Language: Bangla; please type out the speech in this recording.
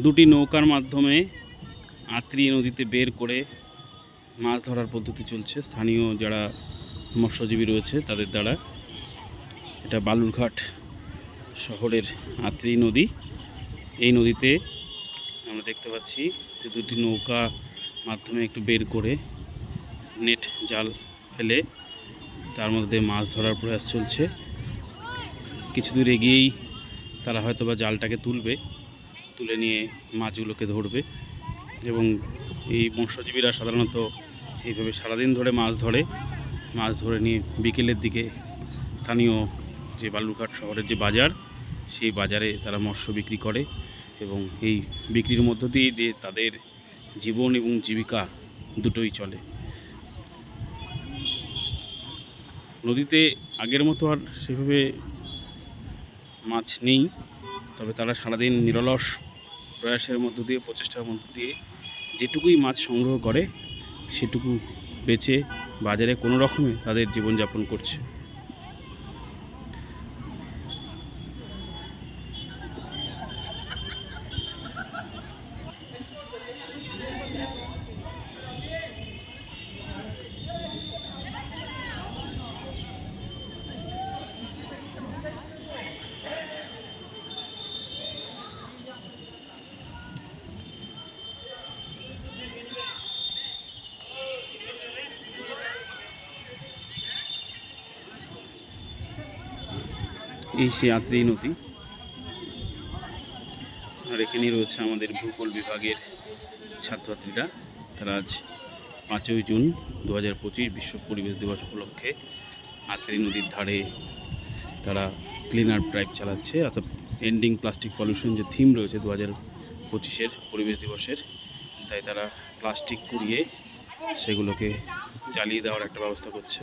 দুটি নৌকার মাধ্যমে আত্রি নদীতে বের করে মাছ ধরার পদ্ধতি চলছে। স্থানীয় যারা মৎস্যজীবী রয়েছে, তাদের দ্বারা এটা বালুরঘাট শহরের আত্রি নদী। এই নদীতে আমরা দেখতে পাচ্ছি যে দুটি নৌকা মাধ্যমে একটু বের করে নেট জাল ফেলে তার মধ্যে মাছ ধরার প্রয়াস চলছে। কিছু দূর এগিয়েই তারা হয়তো বা জালটাকে তুলবে। তুলে নিয়ে মাছগুলোকে ধরবে এবং এই মৎস্যজীবীরা সাধারণত এইভাবে সারাদিন ধরে মাছ ধরে মাছ ধরে নিয়ে বিকেলের দিকে স্থানীয় যে বালুরঘাট শহরের যে বাজার, সেই বাজারে তারা মৎস্য বিক্রি করে এবং এই বিক্রির মধ্য দিয়ে যে তাদের জীবন এবং জীবিকা দুটোই চলে। নদীতে আগের মতো আর সেভাবে মাছ নেই, তবে তারা সারাদিন নিরলস প্রয়াসের মধ্য দিয়ে, প্রচেষ্টার মধ্য দিয়ে যেটুকুই মাছ সংগ্রহ করে, সেটুকু বেচে বাজারে কোনো রকমে তাদের জীবনযাপন করছে। এই সে আত্রি নদী আর এখানেই রয়েছে আমাদের ভূগোল বিভাগের ছাত্রছাত্রীরা। তারা আজ পাঁচই জুন দু হাজার বিশ্ব পরিবেশ দিবস উপলক্ষে আত্রি নদীর ধারে তারা ক্লিনার ড্রাইভ চালাচ্ছে। অর্থাৎ এন্ডিং প্লাস্টিক পলিউশন যে থিম রয়েছে দু হাজার পঁচিশের পরিবেশ দিবসের, তাই তারা প্লাস্টিক কুড়িয়ে সেগুলোকে জ্বালিয়ে দেওয়ার একটা ব্যবস্থা করছে।